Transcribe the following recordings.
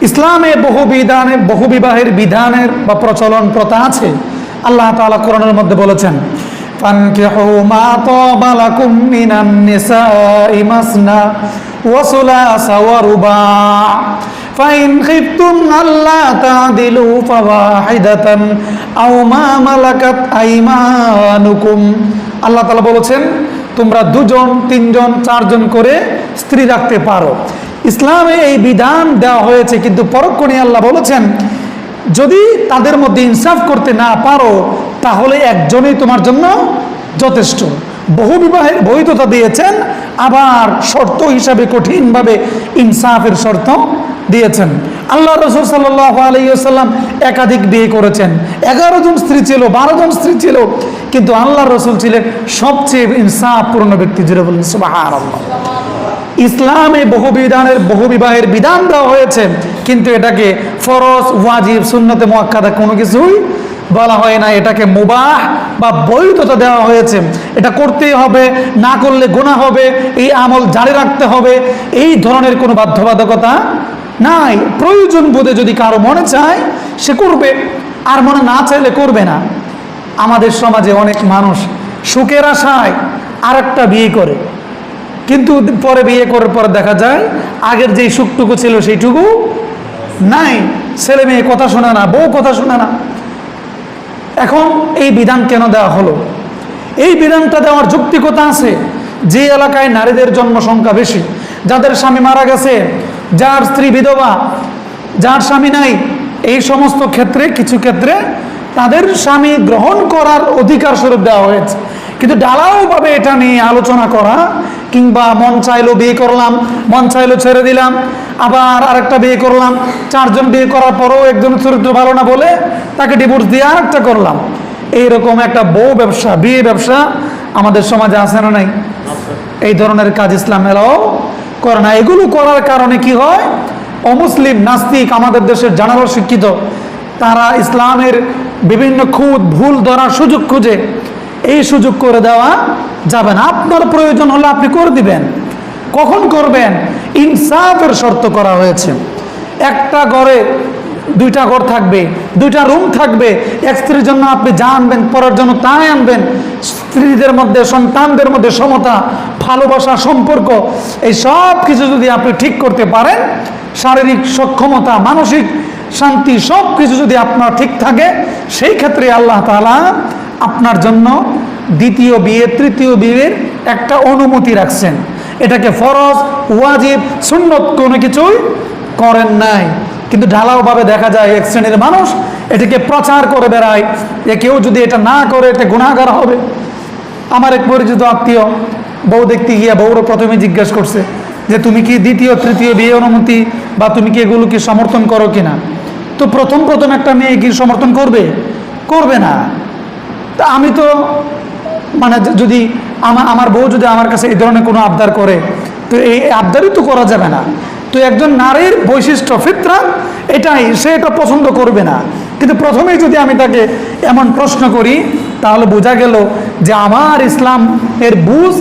ইসলামে বহু বিধানে বহু বিবাহের বিধানের বা প্রচলন প্রথা আছে আল্লাহ তাআলা কোরআনের মধ্যে বলেছেন فانكحوا ما طاب لكم من النساء مثنى وثلاث ورباع فإن خفتم ألا تعدلوا فواحدة أو ما ملكت أيمانكم আল্লাহ তাআলা বলেছেন তোমরা দুজন তিনজন চারজন করে স্ত্রী রাখতে পারো ইসলামে এই বিধান দেওয়া হয়েছে, কিন্তু পরক্ষণে আল্লাহ বলেছেন, যদি তাদের মধ্যে ইনসাফ করতে না পারো, তাহলে একজনই তোমার জন্য যথেষ্ট। বহু বিবাহের বৈধতা দিয়েছেন, আবার শর্ত হিসাবে কঠিনভাবে ইনসাফের শর্ত দিয়েছেন। আল্লাহ রসুল সাল্লাহ আলাইসাল্লাম একাধিক বিয়ে করেছেন। এগারো জন স্ত্রী ছিল, বারো জন স্ত্রী ছিল, কিন্তু আল্লাহ রসুল ছিলেন সবচেয়ে ইনসাফ ইনসাফপূর্ণ ব্যক্তি জুড়ে বলেন সুবাহ ইসলামে বহু বিধানের বহু বিবাহের বিধান দেওয়া হয়েছে। কিন্তু এটাকে ফরজ, ওয়াজিব, সুন্নতে মোয়াক্কাদা কোনো কিছুই বলা হয় না। এটাকে মুবাহ বা বৈধতা দেওয়া হয়েছে। এটা করতেই হবে, না করলে গুণা হবে, এই আমল জারি রাখতে হবে। এই ধরনের কোনো বাধ্যবাধকতা নাই। প্রয়োজন বোধে যদি কারও মনে চায়, সে করবে। আর মনে না চাইলে করবে না। আমাদের সমাজে অনেক মানুষ সুখের আশায় আর একটা বিয়ে করে। কিন্তু পরে বিয়ে করার পর দেখা যায়, আগের যেই সুখটুকু ছিল সেইটুকু নাই। ছেলে মেয়ে কথা শোনে না, বউ কথা শোনে না। এখন এই বিধান কেন দেওয়া হলো? এই বিধানটা দেওয়ার যৌক্তিকতা আছে? যে এলাকায় নারীদের জন্ম সংখ্যা বেশি, যাদের স্বামী মারা গেছে, যার স্ত্রী বিধবা, যার স্বামী নাই, এই সমস্ত ক্ষেত্রে, কিছু ক্ষেত্রে তাদের স্বামী গ্রহণ করার অধিকার স্বরূপ দেওয়া হয়েছে। কিন্তু ডালাওভাবে এটা নিয়ে আলোচনা করা কিংবা মন চাইলো বিয়ে করলাম, মন চাইলো ছেড়ে দিলাম, আবার আরেকটা বিয়ে করলাম, চারজন বিয়ে করার পরেও একজন চরিত্র ভালো না বলে তাকে ডিভোর্স দিয়ে আরেকটা করলাম। এইরকম একটা বউ ব্যবসা, বিয়ে ব্যবসা আমাদের সমাজে আসে না নাই? এই ধরনের কাজ ইসলাম এলাও করে না। এগুলো করার কারণে কি হয়? অমুসলিম নাস্তিক আমাদের দেশের জানালো শিক্ষিত, তারা ইসলামের বিভিন্ন খুদ ভুল ধরার সুযোগ খুঁজে, এই সুযোগ করে দেওয়া যাবে না। আপনার প্রয়োজন হলে আপনি করে দিবেন। কখন করবেন? ইনসাফের শর্ত করা হয়েছে। একটা ঘরে দুইটা ঘর থাকবে, দুইটা রুম থাকবে। এক স্ত্রীর জন্য আপনি যা আনবেন, পরের জন্য তাই আনবেন। স্ত্রীদের মধ্যে, সন্তানদের মধ্যে সমতা, ভালোবাসা, সম্পর্ক, এই সব কিছু যদি আপনি ঠিক করতে পারেন, শারীরিক সক্ষমতা, মানসিক শান্তি, সব কিছু যদি আপনার ঠিক থাকে, সেই ক্ষেত্রে আল্লাহ তাআলা আপনার জন্য দ্বিতীয় বিয়ে, তৃতীয় বিয়ের একটা অনুমতি রাখছেন। এটাকে ফরজ, ওয়াজিব, সুন্নত কোনো কিছুই করেন নাই। কিন্তু ঢালাওভাবে দেখা যায় এক শ্রেণির মানুষ এটাকে প্রচার করে বেড়ায় যে কেউ যদি এটা না করে এতে গুণাগার হবে। আমার এক পরিচিত আত্মীয়, বউ দেখতে গিয়া বউরও প্রথমে জিজ্ঞেস করছে যে, তুমি কি দ্বিতীয়, তৃতীয় বিয়ে অনুমতি বা তুমি কি এগুলো কি সমর্থন করো কিনা? তো প্রথম প্রথম একটা মেয়ে কি সমর্থন করবে? করবে না। তা আমি তো মানে যদি আমার আমার বউ যদি আমার কাছে এই ধরনের কোনো আবদার করে, তো এই আবদারই তো করা যাবে না। তো একজন নারীর বৈশিষ্ট্য ফিতরা, এটাই, সে এটা পছন্দ করবে না। কিন্তু প্রথমেই যদি আমি তাকে এমন প্রশ্ন করি, তাহলে বোঝা গেল যে আমার ইসলাম এর বুঝ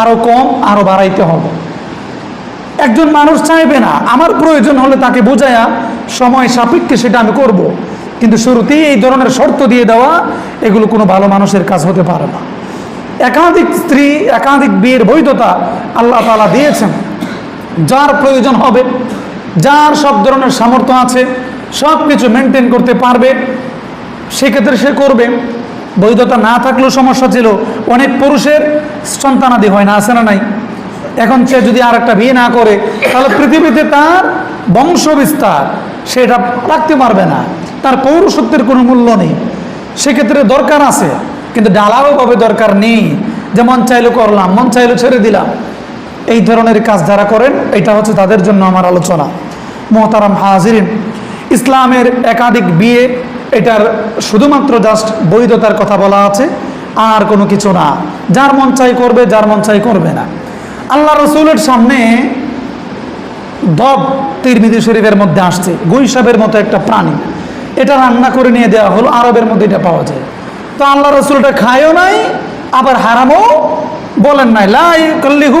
আরও কম আরও বাড়াইতে হবে। একজন মানুষ চাইবে না। আমার প্রয়োজন হলে তাকে বোঝায়া সময় সাপেক্ষে সেটা আমি করব। কিন্তু শুরুতেই এই ধরনের শর্ত দিয়ে দেওয়া এগুলো কোনো ভালো মানুষের কাজ হতে পারে না। একাধিক স্ত্রী, একাধিক বিয়ের বৈধতা আল্লাহ তালা দিয়েছেন। যার প্রয়োজন হবে, যার সব ধরনের সামর্থ্য আছে সব কিছু মেনটেন করতে পারবে, সেক্ষেত্রে সে করবে। বৈধতা না থাকলেও সমস্যা ছিল, অনেক পুরুষের সন্তানাদি হয় না, আছে না নাই? এখন সে যদি আর একটা বিয়ে না করে, তাহলে পৃথিবীতে তার বংশ বিস্তার সেটা রাখতে পারবে না। তার পৌরসত্বের কোনো মূল্য নেই। সেক্ষেত্রে দরকার আছে, কিন্তু ডালাওভাবে দরকার নেই যে মন চাইলো করলাম, মন চাইলো ছেড়ে দিলাম। এই ধরনের কাজ যারা করেন, এটা হচ্ছে তাদের জন্য আমার আলোচনা। মোহতারাম হাজিরিন, ইসলামের একাধিক বিয়ে, এটার শুধুমাত্র জাস্ট বৈধতার কথা বলা আছে, আর কোনো কিছু না। যার মন চাই করবে, যার মন চাই করবে না। আল্লাহ রসুলের সামনে দব তিরমিদি শরীফের মধ্যে আসছে গৈসাবের মতো একটা প্রাণী। এটা রান্না করে নিয়ে দেওয়া হলো, আরবের মধ্যে এটা পাওয়া যায়। তো আল্লাহ রসুলটা খায়ও নাই, আবার হারামও বলেন নাই। লাই কল্লিহু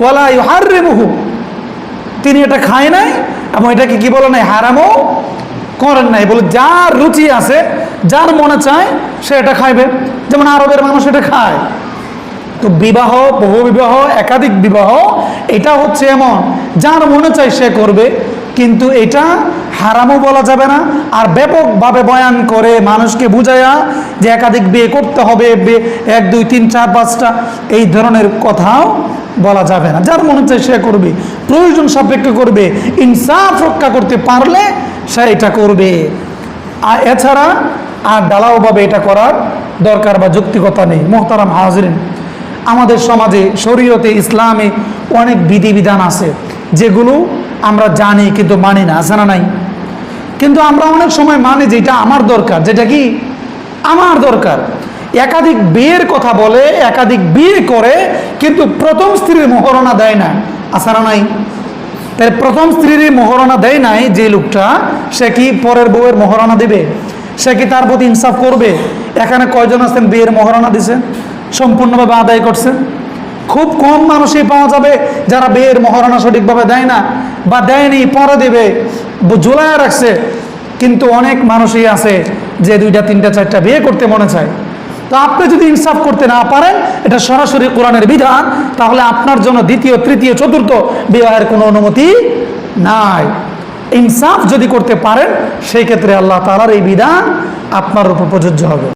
ওয়ালাই হার্রেমুহু তিনি এটা খায় নাই এবং এটাকে কি বলে নাই, হারামও করেন নাই। বলে যার রুচি আছে, যার মনে চায়, সে এটা খাইবে। যেমন আরবের মানুষ এটা খায়। তো বিবাহ, বহু বিবাহ, একাধিক বিবাহ, এটা হচ্ছে এমন, যার মনে চায় সে করবে। কিন্তু এটা হারামও বলা যাবে না। আর ব্যাপকভাবে বয়ান করে মানুষকে বুঝায়া যে একাধিক বিয়ে করতে হবে এক, দুই, তিন, চার, পাঁচটা, এই ধরনের কথাও বলা যাবে না। যার মনে চাই সে করবে। প্রয়োজন সাপেক্ষে করবে। ইনসাফ রক্ষা করতে পারলে সে এটা করবে। আর এছাড়া আর ডালাওভাবে এটা করার দরকার বা যৌক্তিকতা নেই। মোহতারাম হাজরিন, আমাদের সমাজে, শরীয়তে, ইসলামে অনেক বিধিবিধান আছে। যেগুলো আমরা জানি কিন্তু মানি না আছে না নাই। কিন্তু আমরা অনেক সময় মানি যে এটা আমার দরকার, যেটা কি আমার দরকার। একাধিক বিয়ের কথা বলে, একাধিক বিয়ে করে, কিন্তু প্রথম স্ত্রীর মহরণা দেয় না। না নাই? তাই প্রথম স্ত্রীর মহরণা দেয় নাই যে লোকটা, সে কি পরের বউয়ের মহরণা দেবে? সে কি তার প্রতি ইনসাফ করবে? এখানে কয়জন আছেন বিয়ের মহরণা দিছেন সম্পূর্ণভাবে আদায় করছেন খুব কম মানুষই পাওয়া যাবে যারা বিয়ের মহারণা সঠিকভাবে দেয় না বা দেয়নি, পরে দেবে। জোলায় রাখছে। কিন্তু অনেক মানুষই আছে যে দুইটা, তিনটা, চারটা বিয়ে করতে মনে চায়। তো আপনি যদি ইনসাফ করতে না পারেন, এটা সরাসরি কোরআনের বিধান, তাহলে আপনার জন্য দ্বিতীয়, তৃতীয়, চতুর্থ বিবাহের কোনো অনুমতি নাই। ইনসাফ যদি করতে পারেন, সেই ক্ষেত্রে আল্লাহ তালার এই বিধান আপনার উপর প্রযোজ্য হবে।